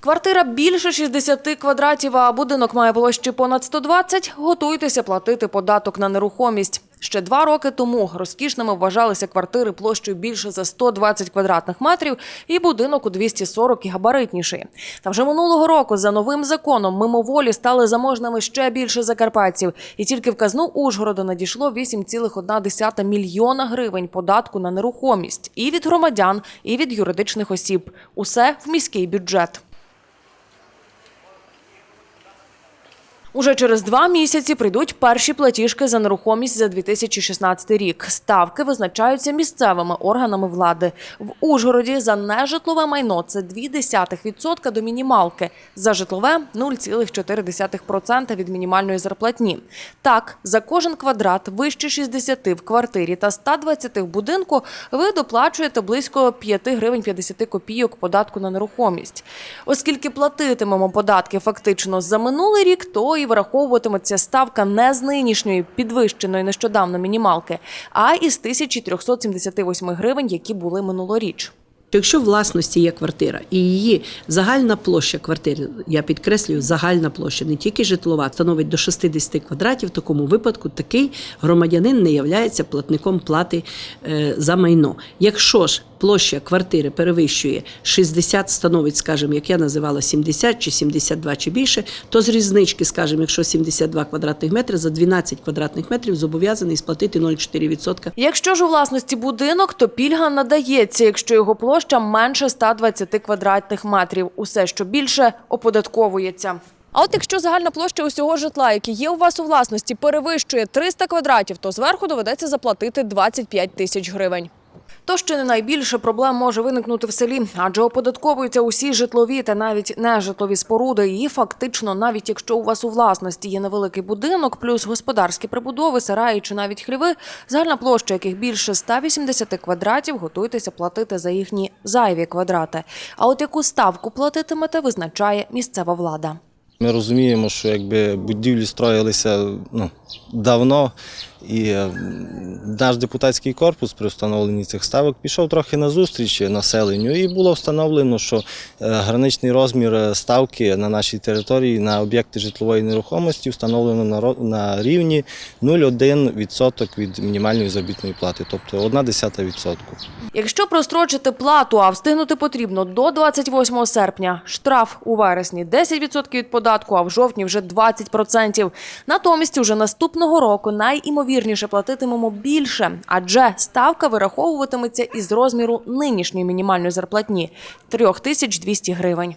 Квартира більше 60 квадратів, а будинок має площі понад 120, готуйтеся платити податок на нерухомість. Ще два роки тому розкішними вважалися квартири площею більше за 120 квадратних метрів і будинок у 240 і габаритніший. Та вже минулого року за новим законом мимоволі стали заможними ще більше закарпатців. І тільки в казну Ужгорода надійшло 8,1 мільйона гривень податку на нерухомість і від громадян, і від юридичних осіб. Усе в міський бюджет. Уже через два місяці прийдуть перші платіжки за нерухомість за 2016 рік. Ставки визначаються місцевими органами влади. В Ужгороді за нежитлове майно це 0,2% до мінімалки, за житлове 0,4% від мінімальної зарплатні. Так, за кожен квадрат вище 60 в квартирі та 120 в будинку ви доплачуєте близько 5 гривень 50 копійок податку на нерухомість. Оскільки платитимемо податки фактично за минулий рік, то і враховуватиметься ставка не з нинішньої підвищеної нещодавно мінімалки, а із 1378 гривень, які були минулоріч. Якщо власності є квартира і її загальна площа квартири, я підкреслюю, загальна площа, не тільки житлова, становить до 60 квадратів, в такому випадку такий громадянин не являється платником плати е, за майно. Якщо ж площа квартири перевищує 60, становить, скажімо, як я називала 70 чи 72 чи більше, то з різнички, скажімо, якщо 72 квадратних метри, за 12 квадратних метрів зобов'язаний сплатити 0,4%. Якщо ж у власності будинок, то пільга надається, якщо його площа менше 120 квадратних метрів. Усе, що більше, оподатковується. А от якщо загальна площа усього житла, яке є у вас у власності, перевищує 300 квадратів, то зверху доведеться заплатити 25 тисяч гривень. То ще не найбільше проблем може виникнути в селі, адже оподатковуються усі житлові та навіть нежитлові споруди. І фактично, навіть якщо у вас у власності є невеликий будинок, плюс господарські прибудови, сараї чи навіть хліви, загальна площа яких більше 180 квадратів, готуйтеся платити за їхні зайві квадрати. А от яку ставку платитимете, визначає місцева влада. Ми розуміємо, що якби будівлі строїлися ну, давно, і е, наш депутатський корпус при встановленні цих ставок пішов трохи на зустріч населенню, і було встановлено, що е, граничний розмір е, ставки на нашій території на об'єкти житлової нерухомості встановлено на рівні 0,1% від мінімальної заробітної плати, тобто 1 десята відсотку. Якщо прострочити плату, а встигнути потрібно до 28 серпня, штраф у вересні 10% від податку, а в жовтні вже 20%. Натомість уже наступного року найімовірніше платитимемо більше, адже ставка вираховуватиметься із розміру нинішньої мінімальної зарплатні 3200 гривень.